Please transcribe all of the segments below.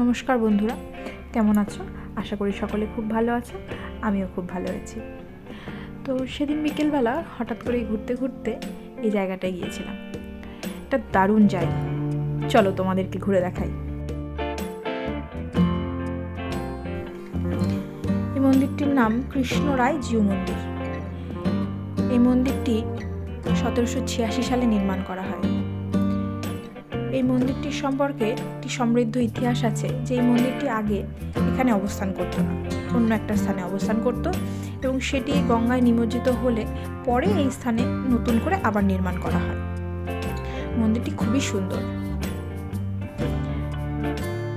নমস্কার বন্ধুরা, কেমন আছো? আশা করি সকলে খুব ভালো আছো, আমিও খুব ভালো আছি। তো সেদিন বিকেলবেলা হঠাৎ করে ঘুরতে ঘুরতে এই জায়গাটায় গিয়েছিলাম। একটা দারুণ জায়গা। চলো তোমাদেরকে ঘুরে দেখাই। এই মন্দিরটির নাম কৃষ্ণ রায় জিউ মন্দির। এই মন্দিরটি সতেরোশো ছিয়াশি সালে নির্মাণ করা হয়। এই মন্দিরটির সম্পর্কে একটি সমৃদ্ধ ইতিহাস আছে, যে এই মন্দিরটি আগে এখানে অবস্থান করতো না, অন্য একটা স্থানে অবস্থান করত এবং সেটি গঙ্গায় নিমজ্জিত হলে পরে এই স্থানে নতুন করে আবার নির্মাণ করা হয়। মন্দিরটি খুবই সুন্দর।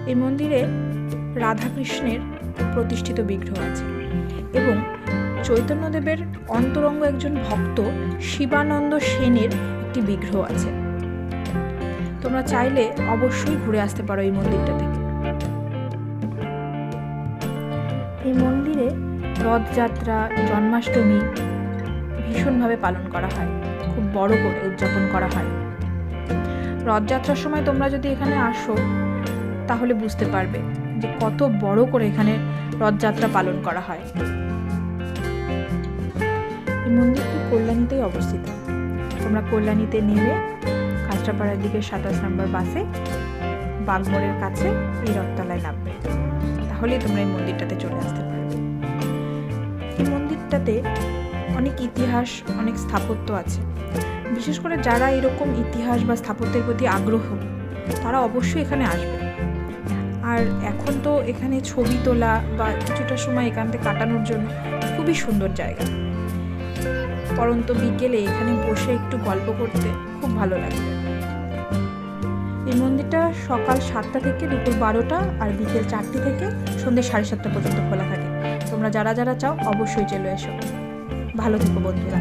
এই মন্দিরে রাধাকৃষ্ণের প্রতিষ্ঠিত বিগ্রহ আছে এবং চৈতন্যদেবের অন্তরঙ্গ একজন ভক্ত শিবানন্দ সেনের একটি বিগ্রহ আছে। তোমরা চাইলে অবশ্যই ঘুরে আসতে পারো এই মন্দিরটা থেকে এই মন্দিরে রথযাত্রা, জন্মাষ্টমী ভীষণভাবে পালন করা হয়। খুব বড় করে উদযাপন করা হয়। রথযাত্রার সময় তোমরা যদি এখানে আসো, তাহলে বুঝতে পারবে যে কত বড় করে এখানে রথযাত্রা পালন করা হয়। এই মন্দিরটি কল্যাণীতেই অবস্থিত। তোমরা কল্যাণীতে নেমে কাঁচরাপাড়ার দিকে সাতাশ নম্বর বাসে বাগমোড়ের কাছে এই রথতলায় নামবে। তাহলেই তোমরা এই মন্দিরটাতে চলে আসতে পারবে। এই মন্দিরটাতে অনেক ইতিহাস, অনেক স্থাপত্য আছে। বিশেষ করে যারা এরকম ইতিহাস বা স্থাপত্যের প্রতি আগ্রহ, তারা অবশ্যই এখানে আসবে। আর এখন তো এখানে ছবি তোলা বা কিছুটা সময় এখান থেকে কাটানোর জন্য খুবই সুন্দর জায়গা। পরন্ত বিকেলে এখানে বসে একটু গল্প করতে খুব ভালো লাগবে। এই মন্দিরটা সকাল সাতটা থেকে দুপুর বারোটা আর বিকেল চারটে থেকে সন্ধ্যে সাড়ে সাতটা পর্যন্ত খোলা থাকে। তোমরা যারা যারা চাও অবশ্যই চলে এসো। ভালো থেকো বন্ধুরা।